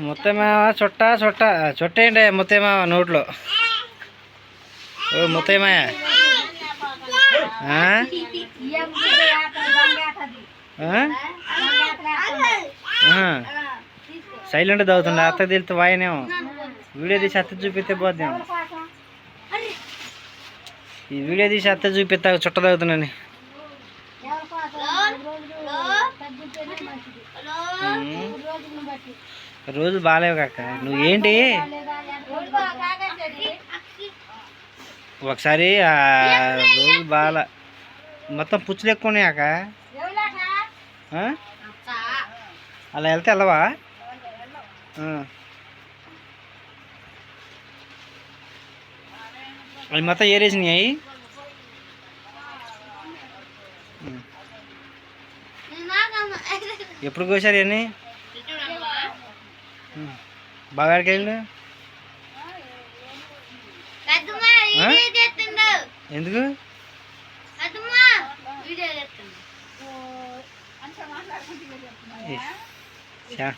ముత్తమావ చుట్ట చుట్ట. చుట్టేయండి ముత్తమావ నోట్లో. ఓ ముత్తమాయ. ఆ? సైలెంట్ చదువుతుండే అత్త తెలితే వాయనేమో. వీడియో తీసి అత్త చూపిస్తే పోద్దాం ఈ వీడియో తీసి అత్త చూపిస్తా చుట్ట తగ్గుతున్నాను రోజు బాగాలేవు కాక నువ్వు ఏంటి? ఒకసారి రోజు బాగా మొత్తం పుచ్చులు ఎక్కువ ఉన్నాయాక అలా వెళ్తే వెళ్ళవా? అవి మొత్తం ఏరేసినాయి ఎప్పుడు కోసారు ఇవన్నీ? బాగా అడిగాడు? ఎందుకు? చా-